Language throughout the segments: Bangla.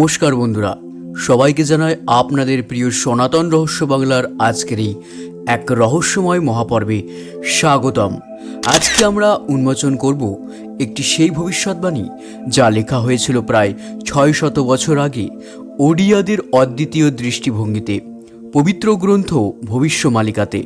নমস্কার বন্ধুরা, সবাইকে জানাই আপনাদের প্রিয় সনাতন রহস্য বাংলার আজকের এই এক রহস্যময় মহাপর্বে স্বাগতম। আজকে আমরা উন্মোচন করব একটি সেই ভবিষ্যৎবাণী যা লেখা হয়েছিল প্রায় ছয় শত বছর আগে ওডিয়াদের অদ্বিতীয় দৃষ্টিভঙ্গিতে, পবিত্র গ্রন্থ ভবিষ্য মালিকাতে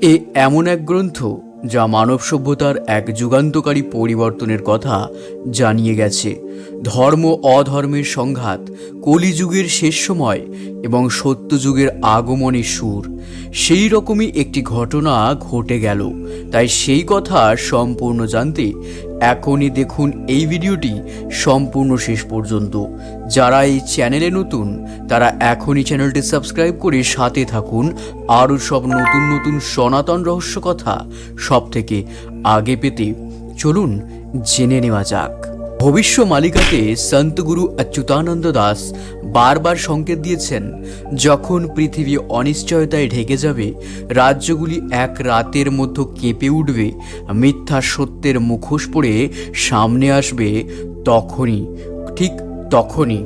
এ এমন এক গ্রন্থ যা মানব সভ্যতার এক যুগান্তকারী পরিবর্তনের কথা জানিয়ে গেছে। ধর্ম অধর্মের সংঘাত, কলিযুগের শেষ সময় এবং সত্যযুগের আগমনের সুর, সেই রকমই একটি ঘটনা ঘটে গেল। তাই সেই কথা সম্পূর্ণ জানতে এখনই দেখুন এই ভিডিওটি সম্পূর্ণ শেষ পর্যন্ত। যারা এই চ্যানেলে নতুন, তারা এখনই চ্যানেলটি সাবস্ক্রাইব করে সাথে থাকুন। আরও সব নতুন নতুন সনাতন রহস্য কথা সব থেকে আগে পেতে চলুন জেনে নেওয়া যাক। ভবিষ্য মালিকাতে সন্তগুরু অচ্যুতানন্দ দাস বারবার সংকেত দিয়েছেন, যখন পৃথিবী অনিশ্চয়তায় ঢেকে যাবে, রাজ্যগুলি এক রাতের মধ্যে কেঁপে উঠবে, মিথ্যা সত্যের মুখোশ পড়ে সামনে আসবে তখনই, ঠিক তখনই।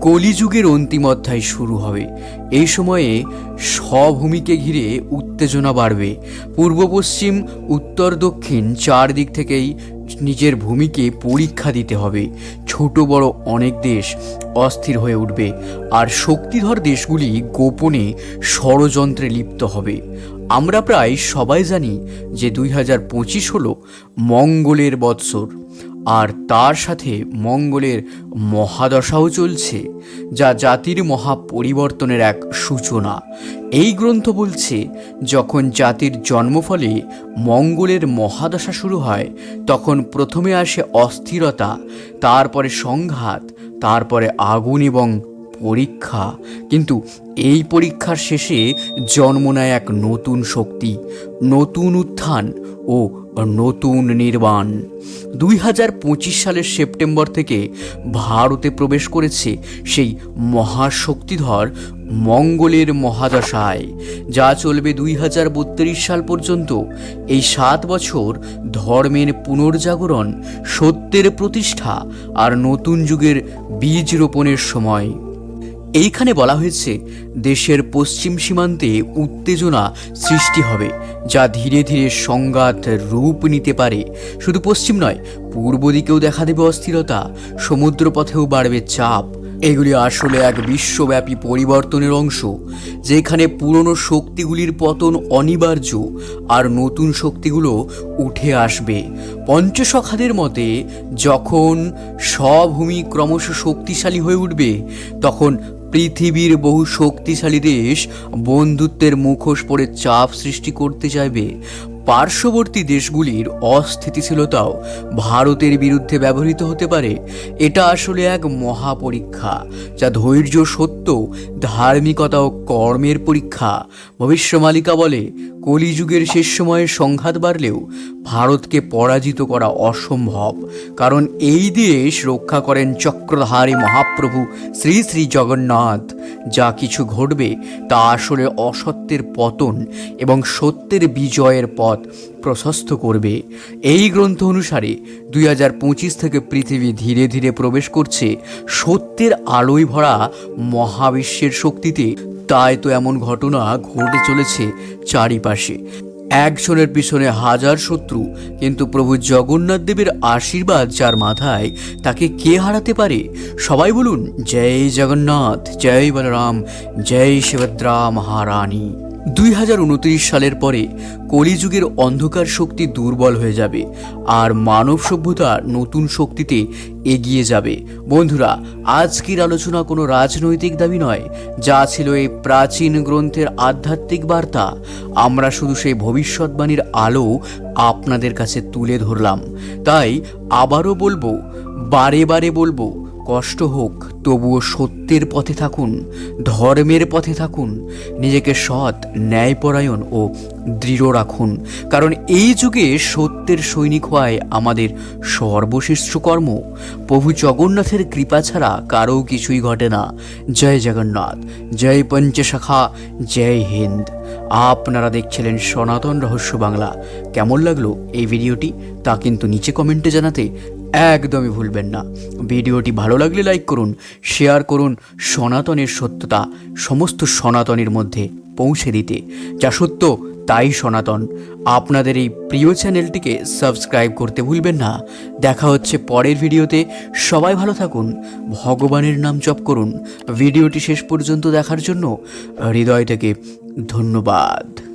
কলিযুগের অন্তিম অধ্যায় শুরু হবে। এই সময়ে স্বভূমিকে ঘিরে উত্তেজনা বাড়বে। পূর্ব পশ্চিম, উত্তর দক্ষিণ, চারদিক থেকেই নিজের ভূমিকে পরীক্ষা দিতে হবে। ছোট বড় অনেক দেশ অস্থির হয়ে উঠবে। আর শক্তিধর দেশগুলি গোপনে ষড়যন্ত্রে লিপ্ত হবে। আমরা প্রায় সবাই জানি যে দুই হাজার পঁচিশ হল মঙ্গলের বৎসর। আর তার সাথে মঙ্গলের মহাদশাও চলছে, যা জাতির মহা পরিবর্তনের এক সূচনা। এই গ্রন্থ বলছে, যখন জাতির জন্মফলে মঙ্গলের মহাদশা শুরু হয়, তখন প্রথমে আসে অস্থিরতা, তারপরে সংঘাত, তারপরে আগুন এবং পরীক্ষা। কিন্তু এই পরীক্ষার শেষে জন্ম নেয় এক নতুন শক্তি, নতুন উত্থান ও নতুন নির্বাণ দুই হাজার পঁচিশ সালের সেপ্টেম্বর থেকে ভারতে প্রবেশ করেছে সেই মহাশক্তিধর মঙ্গলের মহাদশায়, যা চলবে দুই হাজার বত্রিশ সাল পর্যন্ত। এই সাত বছর ধর্মের পুনর্জাগরণ, সত্যের প্রতিষ্ঠা আর নতুন যুগের বীজ রোপণের সময়। এইখানে বলা হয়েছে, দেশের পশ্চিম সীমান্তে উত্তেজনা সৃষ্টি হবে, যা ধীরে ধীরে সংঘাত রূপ নিতে পারে। শুধু পশ্চিম নয়, পূর্ব দিকেও দেখা দেবে অস্থিরতা, সমুদ্রপথেও বাড়বে চাপ। এগুলি আসলে এক বিশ্বব্যাপী পরিবর্তনের অংশ, যেখানে পুরনো শক্তিগুলির পতন অনিবার্য আর নতুন শক্তিগুলো উঠে আসবে। পঞ্চসখাদের মতে, যখন স্বভূমি ক্রমশ শক্তিশালী হয়ে উঠবে, তখন পৃথিবীর বহু শক্তিশালী দেশ বন্ধুত্বের মুখোশ পরে চাপ সৃষ্টি করতে চাইবে। পার্শ্ববর্তী দেশগুলির অস্থিতিশীলতাও ভারতের বিরুদ্ধে ব্যবহৃত হতে পারে। এটা আসলে এক মহাপরীক্ষা, যা ধৈর্য সত্য ধার্মিকতা ও কর্মের পরীক্ষা। ভবিষ্যমালিকা বলে, কলিযুগের শেষ সময়ে সংঘাত বাড়লেও ভারতকে পরাজিত করা অসম্ভব। কারণ এই দেশ রক্ষা করেন চক্রধারী মহাপ্রভু শ্রী শ্রী জগন্নাথ। যা কিছু ঘটবে তা আসলে অসত্যের পতন এবং সত্যের বিজয়ের পথ প্রশস্ত করবে। এই গ্রন্থ অনুসারে দুই হাজার পঁচিশ থেকে পৃথিবী ধীরে ধীরে প্রবেশ করছে। সত্যের আলোয় ভরা মহাবিশ্বের শক্তিতে। তাই তো এমন ঘটনা ঘটে চলেছে চারিপাশে। একজনের পিছনে হাজার শত্রু, কিন্তু প্রভু জগন্নাথ দেবের আশীর্বাদ যার মাথায় তাকে কে হারাতে পারে? সবাই বলুন, জয় জগন্নাথ, জয় বলরাম, জয় শিবদ্রা মহারানী। দুই হাজার উনত্রিশ সালের পরে কলিযুগের অন্ধকার শক্তি দুর্বল হয়ে যাবে আর মানব সভ্যতা নতুন শক্তিতে এগিয়ে যাবে। বন্ধুরা, আজকের আলোচনা কোনো রাজনৈতিক দাবি নয়, যা ছিল এই প্রাচীন গ্রন্থের আধ্যাত্মিক বার্তা। আমরা শুধু সেই ভবিষ্যৎবাণীর আলো আপনাদের কাছে তুলে ধরলাম। তাই আবারও বলব, বারে বারে বলব কষ্ট হোক, তবুও সত্যের পথে থাকুন, ধর্মের পথে থাকুন, নিজেকে সৎ, ন্যায়পরায়ণ ও দৃঢ় রাখুন। কারণ এই যুগে সত্যের সৈনিক হওয়ায় আমাদের সর্বশ্রেষ্ঠ কর্ম প্রভু জগন্নাথের কৃপা ছাড়া কারও কিছুই ঘটে না। জয় জগন্নাথ, জয় পঞ্চশাখা, জয় হিন্দ। আপনারা দেখছিলেন সনাতন রহস্য বাংলা। কেমন লাগল এই ভিডিওটি? তা কিন্তু নিচে কমেন্টে জানাতে একদমই ভুলবেন না। ভিডিওটি ভালো লাগলে লাইক করুন, শেয়ার করুন সনাতনের সত্যতা, সমস্ত সনাতনের মধ্যে পৌঁছে দিতে। যা সত্য, তাই সনাতন। আপনাদের এই প্রিয় চ্যানেলটিকে সাবস্ক্রাইব করতে ভুলবেন না। দেখা হচ্ছে পরের ভিডিওতে। সবাই ভালো থাকুন। ভগবানের নাম জপ করুন। ভিডিওটি শেষ পর্যন্ত দেখার জন্য হৃদয় থেকে ধন্যবাদ।